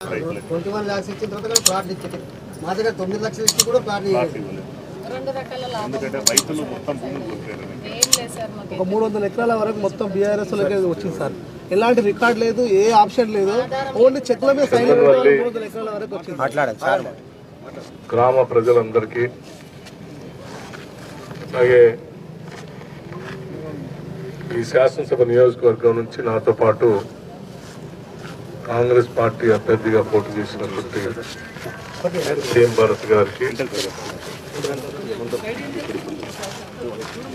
Twenty one lakhs ఇచ్చిన తర్వాత కూడా ప్లాట్లు ఇచ్చింది. మా దగ్గర తొమ్మిది లక్షలు ఇచ్చి కూడా ప్లాట్లు ఒక మూడు వందల ఎకరాల వరకు మొత్తం బీఆర్ఎస్ వచ్చింది సార్. ఎలాంటి రికార్డ్ లేదు ఏ ఆప్షన్ లేదు. ఓన్లీ చెక్ల మీద సైన్ మూడు వందల ఎకరాల వరకు వచ్చింది. గ్రామ ప్రజలందరికీ అలాగే ఈ శాసనసభ నియోజకవర్గం నుంచి నాతో పాటు కాంగ్రెస్ పార్టీ అభ్యర్థిగా పోటీ చేసినటువంటి సీఎం భరత్ గారికి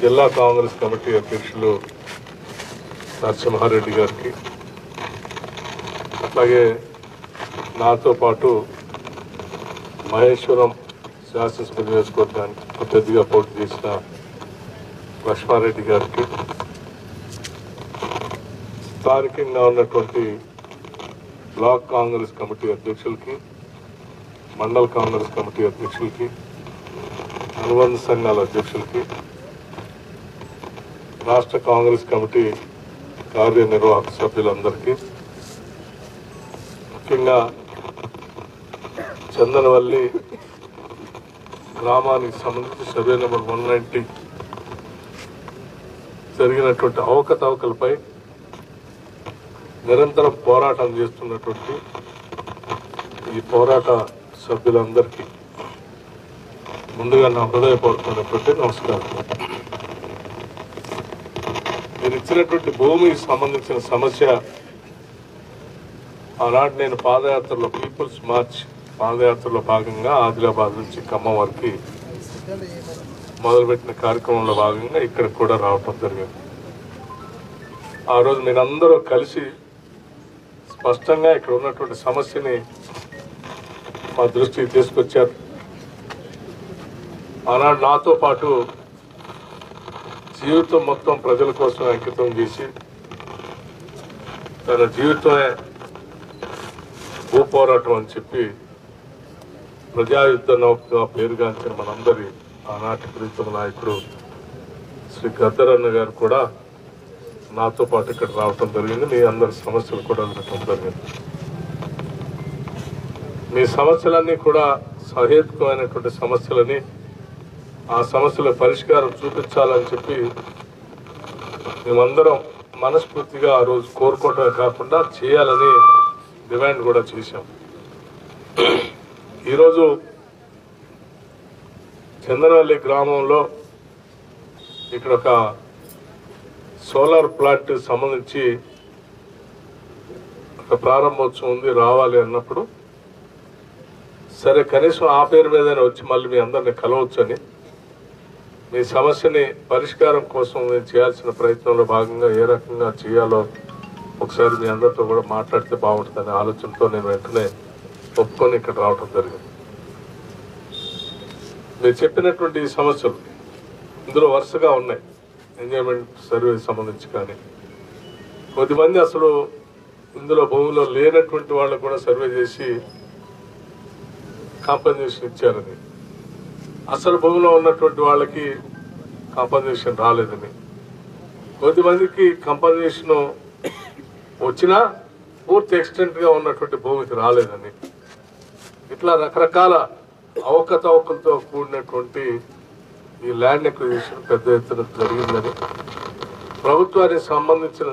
జిల్లా కాంగ్రెస్ కమిటీ అధ్యక్షులు నరసింహారెడ్డి గారికి అలాగే నాతో పాటు మహేశ్వరం శాసనసభ నియోజకవర్గానికి అభ్యర్థిగా పోటీ చేసిన లక్ష్మారెడ్డి గారికి స్థానికంగా ఉన్నటువంటి బ్లాక్ కాంగ్రెస్ కమిటీ అధ్యక్షులకి మండల కాంగ్రెస్ కమిటీ అధ్యక్షులకి అనుబంధ సంఘాల అధ్యక్షులకి రాష్ట్ర కాంగ్రెస్ కమిటీ కార్యనిర్వాహక సభ్యులందరికీ ముఖ్యంగా చందనవల్లి గ్రామానికి సంబంధించి సర్వే నెంబర్ వన్ నైంటీ జరిగినటువంటి అవకతవకలపై నిరంతరం పోరాటం చేస్తున్నటువంటి ఈ పోరాట సభ్యులందరికీ ముందుగా నా హృదయపూర్వకమైనటువంటి నమస్కారం. మీరు ఇచ్చినటువంటి భూమికి సంబంధించిన సమస్య ఆనాడు నేను పాదయాత్రలో పీపుల్స్ మార్చ్ పాదయాత్రలో భాగంగా ఆదిలాబాద్ నుంచి ఖమ్మం వరకు మొదలుపెట్టిన కార్యక్రమంలో భాగంగా ఇక్కడ కూడా రావటం జరిగింది. ఆ రోజు మీరందరూ కలిసి స్పష్టంగా ఇక్కడ ఉన్నటువంటి సమస్యని మా దృష్టికి తీసుకొచ్చారు. ఆనాడు నాతో పాటు జీవితం మొత్తం ప్రజల కోసం అంకితం చేసి తన జీవితమే భూ పోరాటం అని చెప్పి ప్రజాయుద్ధ నౌకగా పేరుగాంచిన మనందరి ఆనాటి ప్రీతమ నాయకుడు శ్రీ గద్దరన్న గారు కూడా నాతో పాటు ఇక్కడ రావటం జరిగింది. మీ అందరి సమస్యలు కూడా వినటం జరిగింది. మీ సమస్యలన్నీ కూడా సహేతుకమైనటువంటి సమస్యలని ఆ సమస్యల పరిష్కారం చూపించాలని చెప్పి మేమందరం మనస్ఫూర్తిగా ఆ రోజు కోరుకోవటమే కాకుండా చేయాలని డిమాండ్ కూడా చేశాం. ఈరోజు చందనవల్లి గ్రామంలో ఇక్కడ ఒక సోలార్ ప్లాంట్ సంబంధించి ఒక ప్రారంభోత్సవం ఉంది రావాలి అన్నప్పుడు. సరే కనీసం ఆ పేరు మీదనే వచ్చి మళ్ళీ మీ అందరిని కలవచ్చని. మీ సమస్యని పరిష్కారం కోసం నేను చేయాల్సిన ప్రయత్నంలో భాగంగా ఏ రకంగా చేయాలో ఒకసారి మీ అందరితో కూడా మాట్లాడితే బాగుంటుందనే ఆలోచనతో నేను వెంటనే ఒప్పుకొని ఇక్కడ రావటం జరిగింది. మీరు చెప్పినటువంటి ఈ సమస్యలు ఇందులో వరుసగా ఉన్నాయి. ఎంజాయ్మెంట్ సర్వీస్ సంబంధించి కానీ. కొద్దిమంది అసలు ఇందులో భూమిలో లేనటువంటి వాళ్ళు కూడా సర్వే చేసి కాంపన్సేషన్ ఇచ్చారని అసలు భూమిలో ఉన్నటువంటి వాళ్ళకి కాంపన్సేషన్ రాలేదని కొద్దిమందికి కంపన్సేషన్ వచ్చినా పూర్తి ఎక్స్టెంట్గా ఉన్నటువంటి భూమికి రాలేదని ఇట్లా రకరకాల అవకతవకలతో కూడినటువంటి ఈ ల్యాండ్ ఎక్విజిషన్ పెద్ద ఎత్తున జరిగిందని ప్రభుత్వానికి సంబంధించిన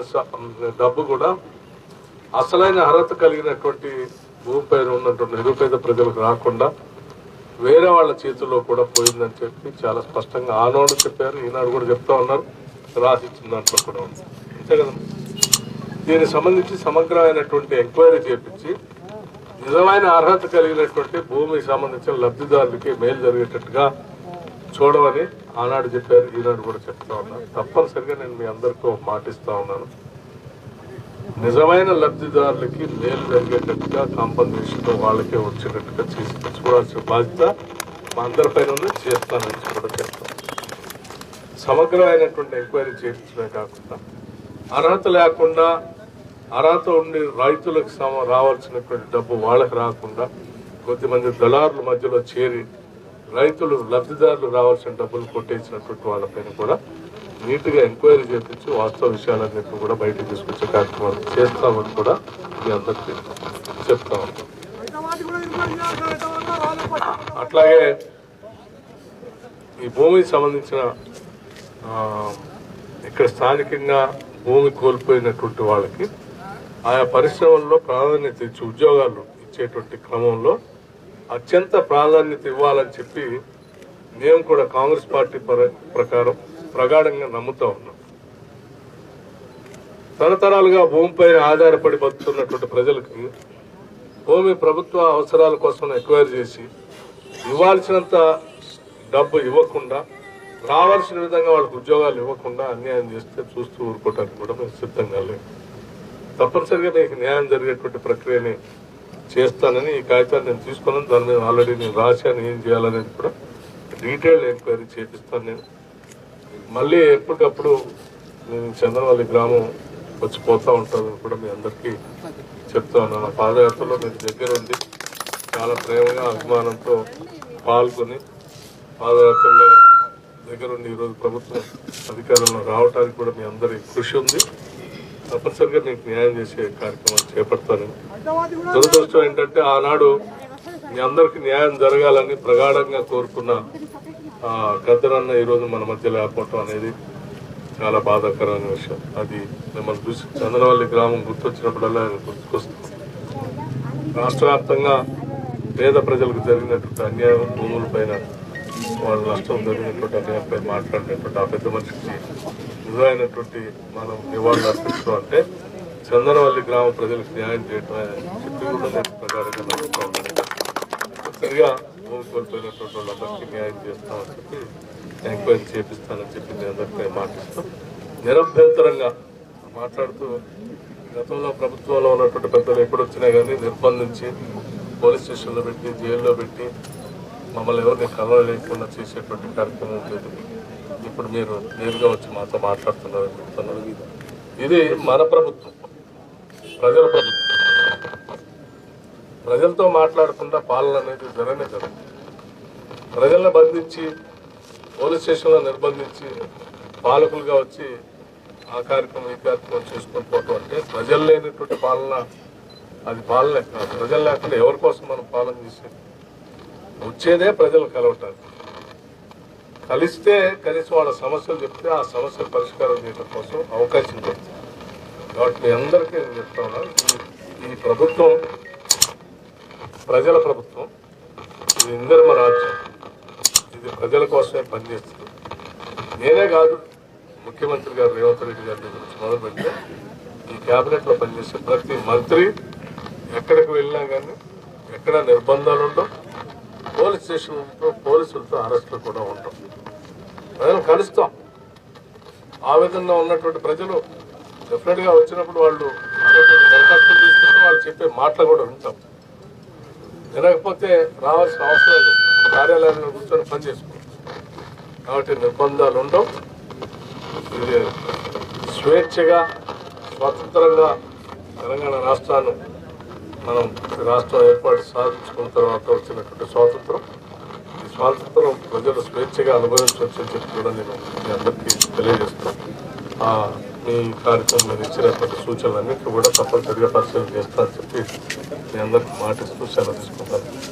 డబ్బు కూడా అసలైన అర్హత కలిగినటువంటి భూమిపైన ఉన్నటువంటి నిరుపేద ప్రజలకు రాకుండా వేరే వాళ్ళ చేతుల్లో కూడా పోయిందని చెప్పి చాలా స్పష్టంగా ఆనాడు చెప్పారు. ఈనాడు కూడా చెప్తా ఉన్నారు. రాసిచ్చిన దాంట్లో కూడా ఉంది. అంతే కదా? దీనికి సంబంధించి సమగ్రమైనటువంటి ఎంక్వైరీ చేపించి నిజమైన అర్హత కలిగినటువంటి భూమికి సంబంధించిన లబ్ధిదారులకి మేలు జరిగేటట్టుగా చూడమని ఆనాడు చెప్పారు ఈనాడు కూడా చెప్తా ఉన్నాను తప్పనిసరిగా నేను మీ అందరికీ ఒక ఉన్నాను. నిజమైన లబ్ధిదారులకి మేలు జరిగేటట్టుగా కాంపన్సేషన్ వాళ్ళకే వచ్చేటట్టుగా చేసి చూడాల్సిన బాధ్యత మా అందరిపైన ఉంది చేస్తానని కూడా చెప్తాను. సమగ్రమైనటువంటి ఎంక్వైరీ చేయించడమే కాకుండా అర్హత లేకుండా అర్హత ఉండి రైతులకు సమ రావాల్సినటువంటి డబ్బు వాళ్ళకి రాకుండా కొద్దిమంది దళారుల మధ్యలో చేరి రైతులు లబ్ధిదారులు రావాల్సిన డబ్బులు కొట్టేసినటువంటి వాళ్ళపైన కూడా నీట్గా ఎంక్వైరీ చేపించి వాస్తవ విషయాలన్నింటినీ కూడా బయటకు తీసుకొచ్చే కార్యక్రమాలు చేస్తామని కూడా మీ అందరికీ చెప్తా అట్లాగే ఈ భూమికి సంబంధించిన ఇక్కడ స్థానికంగా భూమి కోల్పోయినటువంటి వాళ్ళకి ఆయా పరిశ్రమల్లో ప్రాధాన్యత ఇచ్చి ఉద్యోగాలు ఇచ్చేటువంటి క్రమంలో అత్యంత ప్రాధాన్యత ఇవ్వాలని చెప్పి మేము కూడా కాంగ్రెస్ పార్టీ ప్రకారం ప్రగాఢంగా నమ్ముతా ఉన్నాం. తరతరాలుగా భూమిపైన ఆధారపడి బతుకుతున్నటువంటి ప్రజలకి భూమి ప్రభుత్వ అవసరాల కోసం ఎక్వైర్ చేసి ఇవ్వాల్సినంత డబ్బు ఇవ్వకుండా రావాల్సిన విధంగా వాళ్ళకి ఉద్యోగాలు ఇవ్వకుండా అన్యాయం చేస్తే చూస్తూ ఊరుకోవటానికి కూడా మేము సిద్ధంగా లేము. తప్పనిసరిగా నీకు న్యాయం జరిగేటువంటి ప్రక్రియని చేస్తానని ఈ కాగితాన్ని నేను తీసుకున్నాను. దాని మీద ఆల్రెడీ నేను రాశాను ఏం చేయాలనేది కూడా డీటెయిల్డ్ ఎంక్వైరీ చేపిస్తాను నేను. మళ్ళీ ఎప్పటికప్పుడు నేను చంద్రవల్లి గ్రామం వచ్చి పోతూ ఉంటానని కూడా మీ అందరికీ చెప్తా ఉన్నాను. పాదయాత్రలో మీరు దగ్గర ఉండి చాలా ప్రేమగా అభిమానంతో పాల్గొని పాదయాత్రలో దగ్గరుండి ఈరోజు ప్రభుత్వం అధికారంలో రావడానికి కూడా మీ అందరి కృషి ఉంది. తప్పనిసరిగా మీకు న్యాయం చేసే కార్యక్రమం చేపడతాను దురదృష్టం ఏంటంటే ఆనాడు మీ అందరికి న్యాయం జరగాలని ప్రగాఢంగా కోరుకున్న ఆ, గద్దరన్న ఈరోజు మన మధ్య లేకపోవటం అనేది చాలా బాధాకరమైన విషయం. అది మిమ్మల్ని చూసి చంద్రవల్లి గ్రామం గుర్తొచ్చినప్పుడల్లా ఆయన గుర్తుకొస్తుంది. రాష్ట్ర వ్యాప్తంగా పేద ప్రజలకు జరిగినటువంటి అన్యాయం భూముల పైన వాళ్ళ నష్టం జరిగినటువంటి అన్యాయంపై మాట్లాడినటువంటి ఆ పెద్ద మనిషికి నిజమైనటువంటి మనం నివాళులు అర్పించడం అంటే చందనవల్లి గ్రామ ప్రజలకు న్యాయం చేయటం అని చెప్పి కూడా నేను ప్రకారంగా నమ్ముతా ఉన్నాను సరిగా భూమి కోల్పోయినటువంటి వాళ్ళందరికీ న్యాయం చేస్తామని చెప్పి ఎంక్వైరీ చేపిస్తానని చెప్పి నేను అందరికీ మాటిస్తాం. నిరభ్యంతరంగా మాట్లాడుతూ గతంలో ప్రభుత్వంలో ఉన్నటువంటి పెద్దలు ఎప్పుడు వచ్చినా కానీ నిర్బంధించి పోలీస్ స్టేషన్లో పెట్టి జైల్లో పెట్టి మమ్మల్ని ఎవరిని కలవలేకుండా చేసేటువంటి కార్యక్రమం లేదు. ఇప్పుడు మీరు నేరుగా వచ్చి మాతో మాట్లాడుతున్నారని చెప్తున్నారు. ఇది మన ప్రభుత్వం ప్రజల ప్రభుత్వం. ప్రజలతో మాట్లాడకుండా పాలన అనేది జరగనే జరగదు. ప్రజలను బంధించి పోలీస్ స్టేషన్లో నిర్బంధించి పాలకులుగా వచ్చి ఆ కార్యక్రమం ఈ కార్యక్రమం చేసుకొని పోవటం అంటే ప్రజలు లేనటువంటి పాలన అది పాలన కాదు. ప్రజలు లేకుండా ఎవరి కోసం మనం పాలన చేసేది? వచ్చేదే ప్రజలు కలవటానికి కలిస్తే కనీసం వాళ్ళ సమస్యలు చెప్తే ఆ సమస్యలు పరిష్కారం చేయడం కోసం అవకాశం దొరుకుతుంది కాబట్టి మీ అందరికీ నేను చెప్తా ఉన్నాను ఈ- ప్రభుత్వం ప్రజల ప్రభుత్వం ఇది ఇందర్మ రాజ్యం ఇది ప్రజల కోసమే పనిచేస్తుంది. నేనే కాదు ముఖ్యమంత్రి గారు రేవంత్ రెడ్డి గారి గురించి మొదలుపెడితే ఈ క్యాబినెట్లో పనిచేసే ప్రతి మంత్రి ఎక్కడికి వెళ్ళినా కానీ ఎక్కడ నిర్బంధాలు ఉండవు. పోలీస్ స్టేషన్తో పోలీసులతో అరెస్టులు కూడా ఉంటాం. ప్రజలు కలుస్తాం. ఆ విధంగా ఉన్నటువంటి ప్రజలు డెఫినెట్గా వచ్చినప్పుడు వాళ్ళు దరఖాస్తులు తీసుకుంటే వాళ్ళు చెప్పే మాటలు కూడా వింటాం. వినకపోతే రావాల్సిన అవసరం లేదు. కార్యాలయంలో కూర్చొని పని చేసుకుంటాం కాబట్టి నిర్బంధాలు ఉండవు. ఇది స్వేచ్ఛగా స్వతంత్రంగా తెలంగాణ రాష్ట్రాన్ని మనం రాష్ట్రం ఏర్పాటు సాధించుకున్న తర్వాత వచ్చినటువంటి స్వాతంత్రం. ఈ స్వాతంత్రం ప్రజలు స్వేచ్ఛగా అనుభవించవచ్చు అని చెప్పి కూడా నేను మీ అందరికీ తెలియజేస్తున్నాను. ఆ, మీ కార్యక్రమంలో ఇచ్చినటువంటి సూచనలన్నింటినీ కూడా తప్పనిసరిగా పరిశీలన చేస్తానని చెప్పి మీ అందరికీ మాటిస్తూ సెలవు తీసుకుంటాను.